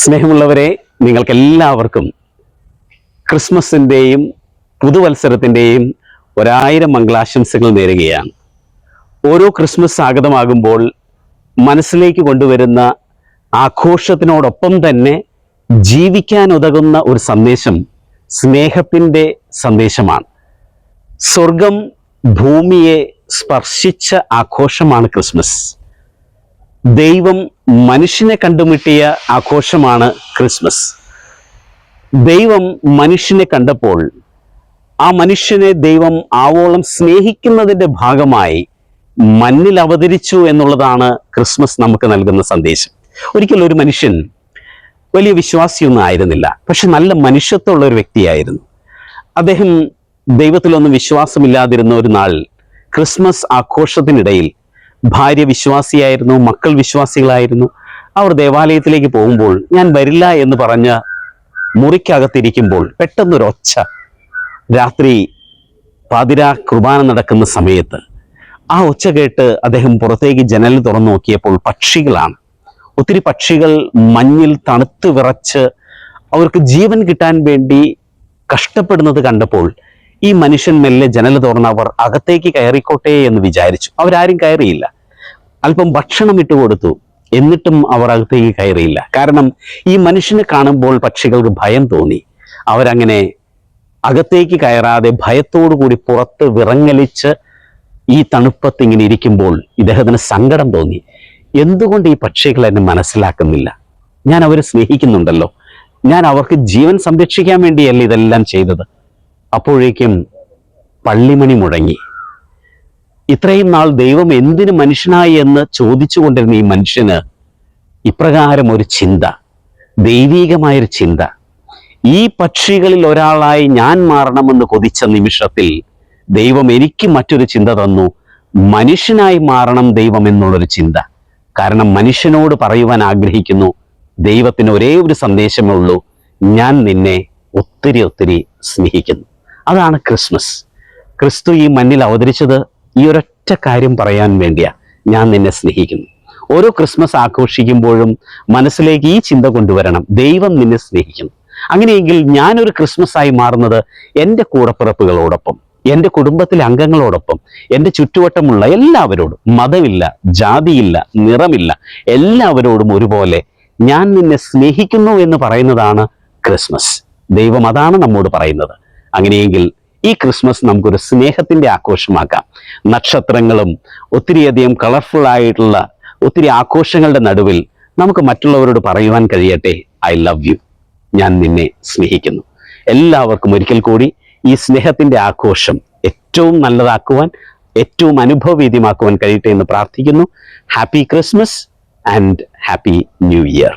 സ്നേഹമുള്ളവരെ നിങ്ങൾക്കെല്ലാവർക്കും ക്രിസ്മസിന്റെയും പുതുവത്സരത്തിന്റെയും ഒരായിരം മംഗളാശംസകൾ നേരുകയാണ്. ഓരോ ക്രിസ്മസ് ആഗതമാകുമ്പോൾ മനസ്സിലേക്ക് കൊണ്ടുവരുന്ന ആഘോഷത്തിനോടൊപ്പം തന്നെ ജീവിക്കാൻ ഉതകുന്ന ഒരു സന്ദേശം സ്നേഹത്തിന്റെ സന്ദേശമാണ്. സ്വർഗം ഭൂമിയെ സ്പർശിച്ച ആഘോഷമാണ് ക്രിസ്മസ്. ദൈവം മനുഷ്യനെ കണ്ടുമുട്ടിയ ആഘോഷമാണ് ക്രിസ്മസ്. ദൈവം മനുഷ്യനെ കണ്ടപ്പോൾ ആ മനുഷ്യനെ ദൈവം ആവോളം സ്നേഹിക്കുന്നതിന്റെ ഭാഗമായി മണ്ണിൽ അവതരിച്ചു എന്നുള്ളതാണ് ക്രിസ്മസ് നമുക്ക് നൽകുന്ന സന്ദേശം. ഒരിക്കലും ഒരു മനുഷ്യൻ വലിയ വിശ്വാസിയൊന്നും ആയിരുന്നില്ല. പക്ഷെ നല്ല മനുഷ്യത്വമുള്ള ഒരു വ്യക്തിയായിരുന്നു. അദ്ദേഹം ദൈവത്തിലൊന്നും വിശ്വാസമില്ലാതിരുന്ന ഒരു നാൾ ക്രിസ്മസ് ആഘോഷത്തിനിടയിൽ ഭാര്യ വിശ്വാസിയായിരുന്നു മക്കൾ വിശ്വാസികളായിരുന്നു. അവർ ദേവാലയത്തിലേക്ക് പോകുമ്പോൾ ഞാൻ വരില്ല എന്ന് പറഞ്ഞ് മുറിക്കകത്തിരിക്കുമ്പോൾ പെട്ടെന്നൊരൊച്ച. രാത്രി പാതിരാ കുർബാന നടക്കുന്ന സമയത്ത് ആ ഒച്ച കേട്ട് അദ്ദേഹം പുറത്തേക്ക് ജനൽ തുറന്നു നോക്കിയപ്പോൾ പക്ഷികളാണ്. ഒത്തിരി പക്ഷികൾ മഞ്ഞിൽ തണുത്ത് വിറച്ച് അവർക്ക് ജീവൻ കിട്ടാൻ വേണ്ടി കഷ്ടപ്പെടുന്നത് കണ്ടപ്പോൾ ഈ മനുഷ്യൻ മെല്ലെ ജനൽ തുറന്ന് അവർ അകത്തേക്ക് കയറിക്കോട്ടെ എന്ന് വിചാരിച്ചു. അവരാരും കയറിയില്ല. അല്പം ഭക്ഷണം ഇട്ട് കൊടുത്തു. എന്നിട്ടും അവർ അകത്തേക്ക് കയറിയില്ല. കാരണം ഈ മനുഷ്യനെ കാണുമ്പോൾ പക്ഷികൾക്ക് ഭയം തോന്നി. അവരങ്ങനെ അകത്തേക്ക് കയറാതെ ഭയത്തോടു കൂടി പുറത്ത് വിറങ്ങലിച്ച് ഈ തണുപ്പത്ത് ഇങ്ങനെ ഇരിക്കുമ്പോൾ ഇദ്ദേഹത്തിന് സങ്കടം തോന്നി. എന്തുകൊണ്ട് ഈ പക്ഷികൾ എന്നെ മനസ്സിലാക്കുന്നില്ല? ഞാൻ അവരെ സ്നേഹിക്കുന്നുണ്ടല്ലോ. ഞാൻ അവർക്ക് ജീവൻ സംരക്ഷിക്കാൻ വേണ്ടിയല്ല ഇതെല്ലാം ചെയ്തത്. അപ്പോഴേക്കും പള്ളിമണി മുഴങ്ങി ഇത്രയും നാൾ ദൈവം എന്തിനു മനുഷ്യനായി എന്ന് ചോദിച്ചുകൊണ്ടിരുന്ന ഈ മനുഷ്യന് ഇപ്രകാരം ഒരു ചിന്ത ദൈവീകമായൊരു ചിന്ത. ഈ പക്ഷികളിൽ ഒരാളായി ഞാൻ മാറണമെന്ന് കൊതിച്ച നിമിഷത്തിൽ ദൈവം എനിക്ക് മറ്റൊരു ചിന്ത തന്നു. മനുഷ്യനായി മാറണം ദൈവം എന്നുള്ളൊരു ചിന്ത. കാരണം മനുഷ്യനോട് പറയുവാൻ ആഗ്രഹിക്കുന്നു ദൈവത്തിന് ഒരേ ഒരു സന്ദേശമേ ഉള്ളൂ ഞാൻ നിന്നെ ഒത്തിരി ഒത്തിരി സ്നേഹിക്കുന്നു. അതാണ് ക്രിസ്മസ്. ക്രിസ്തു ഈ മണ്ണിൽ അവതരിച്ചത് ഈ ഒരൊറ്റ കാര്യം പറയാൻ വേണ്ടിയാ ഞാൻ നിന്നെ സ്നേഹിക്കുന്നു. ഓരോ ക്രിസ്മസ് ആഘോഷിക്കുമ്പോഴും മനസ്സിലേക്ക് ഈ ചിന്ത കൊണ്ടുവരണം. ദൈവം നിന്നെ സ്നേഹിക്കുന്നു. അങ്ങനെയെങ്കിൽ ഞാനൊരു ക്രിസ്മസ് ആയി മാറുന്നത് എന്റെ കൂടപ്പിറപ്പുകളോടൊപ്പം എന്റെ കുടുംബത്തിലെ അംഗങ്ങളോടൊപ്പം എന്റെ ചുറ്റുവട്ടമുള്ള എല്ലാവരോടും. മതമില്ല ജാതിയില്ല നിറമില്ല എല്ലാവരോടും ഒരുപോലെ ഞാൻ നിന്നെ സ്നേഹിക്കുന്നു എന്ന് പറയുന്നതാണ് ക്രിസ്മസ്. ദൈവം അതാണ് നമ്മോട് പറയുന്നത്. അങ്ങനെയെങ്കിൽ ഈ ക്രിസ്മസ് നമുക്കൊരു സ്നേഹത്തിന്റെ ആഘോഷമാക്കാം. നക്ഷത്രങ്ങളും ഒത്തിരിയധികം കളർഫുൾ ആയിട്ടുള്ള ഒത്തിരി ആഘോഷങ്ങളുടെ നടുവിൽ നമുക്ക് മറ്റുള്ളവരോട് പറയുവാൻ കഴിയട്ടെ. ഐ ലവ് യു ഞാൻ നിന്നെ സ്നേഹിക്കുന്നു. എല്ലാവർക്കും ഒരിക്കൽ കൂടി ഈ സ്നേഹത്തിന്റെ ആഘോഷം ഏറ്റവും നല്ലതാക്കുവാൻ ഏറ്റവും അനുഭവവേദ്യമാക്കുവാൻ കഴിയട്ടെ എന്ന് പ്രാർത്ഥിക്കുന്നു. Happy Christmas and happy new year